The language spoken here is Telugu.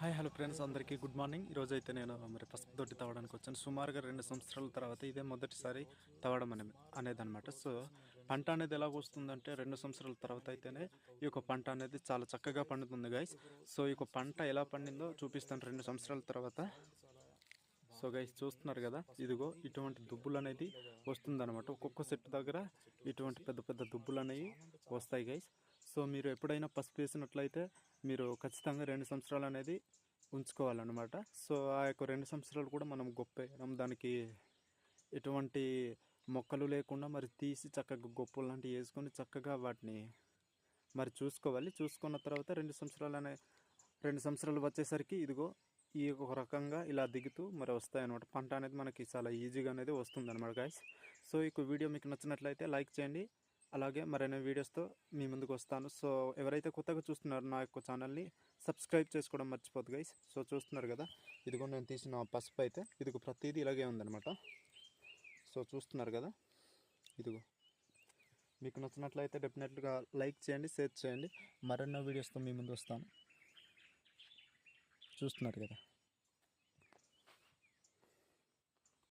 హాయ్ హలో ఫ్రెండ్స్ అందరికీ గుడ్ మార్నింగ్. ఈరోజు అయితే నేను మరి పసుపు తోటి తవ్వడానికి వచ్చాను. సుమారుగా రెండు సంవత్సరాల తర్వాత ఇదే మొదటిసారి తవ్వడం అనే అనేదన్నమాట. సో పంట అనేది ఎలా వస్తుందంటే రెండు సంవత్సరాల తర్వాత అయితేనే ఈ యొక్క పంట అనేది చాలా చక్కగా పండుతుంది గైస్ సో ఈ యొక్క పంట ఎలా పండిందో చూపిస్తాను రెండు సంవత్సరాల తర్వాత. సో గైస్ చూస్తున్నారు కదా? ఇదిగో ఇటువంటి దుబ్బులు అనేది వస్తుందన్నమాట. ఒక్కొక్క చెట్టు దగ్గర ఇటువంటి పెద్ద పెద్ద దుబ్బులు అనేవి వస్తాయి గైస్ సో మీరు ఎప్పుడైనా పసుపు వేసినట్లయితే మీరు ఖచ్చితంగా రెండు సంవత్సరాలు అనేది ఉంచుకోవాలన్నమాట. సో ఆ యొక్క రెండు సంవత్సరాలు కూడా మనం గొప్ప. దానికి ఎటువంటి మొక్కలు లేకుండా మరి తీసి చక్కగా గొప్పలు లాంటివి వేసుకొని చక్కగా వాటిని మరి చూసుకోవాలి. చూసుకున్న తర్వాత రెండు సంవత్సరాలు అనే రెండు సంవత్సరాలు వచ్చేసరికి ఇదిగో ఈ ఒక రకంగా ఇలా దిగుతూ మరి వస్తాయన్నమాట. పంట అనేది మనకి చాలా ఈజీగా అనేది వస్తుంది అనమాట గాయస్ సో ఈ వీడియో మీకు నచ్చినట్లయితే లైక్ చేయండి. అలాగే మరిన్ని వీడియోస్తో మీ ముందుకు వస్తాను సో ఎవరైతే కొత్తగా చూస్తున్నారో నా యొక్క ఛానల్ని సబ్స్క్రైబ్ చేసుకోవడం మర్చిపోద్దు గైస్. సో చూస్తున్నారు కదా ఇదిగో నేను తీసిన పసుపు అయితే ఇదిగో ప్రతిదీ ఇలాగే ఉందన్నమాట. సో చూస్తున్నారు కదా ఇదిగో. మీకు నచ్చినట్లయితే డెఫినెట్గా లైక్ చేయండి షేర్ చేయండి. మరెన్నో వీడియోస్తో మీ ముందు వస్తాను చూస్తున్నారు కదా.